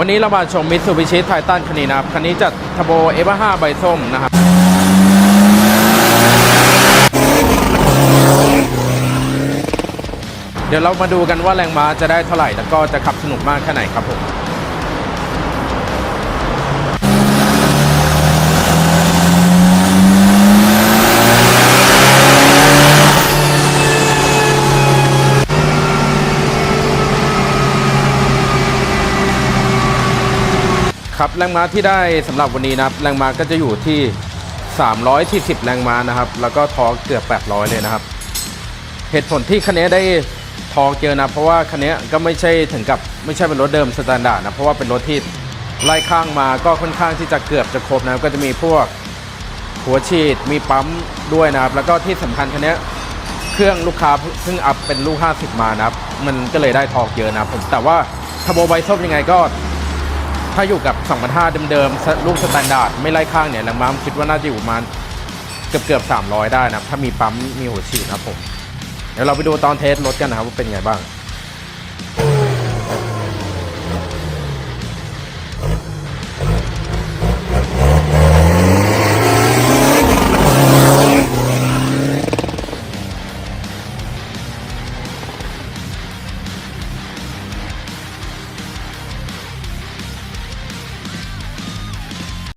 วันนี้เรามาชมมิตซูบิชิไททันคันนี้นะครับคันนี้จัดทโบเอฟ5ใบส้มนะครับเดี๋ยวเรามาดูกันว่าแรงม้าจะได้เท่าไหร่ แล้วก็จะขับสนุกมากแค่ไหนครับผม ครับแรงม้าที่ได้สำหรับวันนี้นะครับแรงม้าก็จะอยู่ที่ 340 แรงม้านะครับ แล้วก็ทอเกือบ 800 เลยนะครับ เหตุผลที่คันนี้ได้ทอร์กเยอะนะเพราะว่าคันนี้ก็ไม่ใช่ถึงกับไม่ใช่เป็นรถเดิมสแตนดาร์ดนะเพราะว่าเป็นรถที่ไล่ข้างมาก็ค่อนข้างที่จะเกือบจะครบนะครับก็จะมีพวกหัวฉีดมีปั๊มด้วยนะครับ แล้วก็ที่สำคัญคันนี้เครื่องลูกค้าเพิ่งอัพเป็นลูก 50 มานะครับ มันก็เลยได้ทอกเยอะนะผมแต่ว่าทโบไบซบยังไงก็ ถ้าอยู่กับ2,500เดิมๆลูกสแตนดาร์ดไม่ไล่ข้างเนี่ยแรงม้าผมคิดว่าน่าจะอยู่ประมาณเกือบเกือบๆ300 ได้นะถ้ามีปั๊มมีหัวฉีดนะผม เดี๋ยวเราไปดูตอนเทสรถกันนะครับว่าเป็นไงบ้าง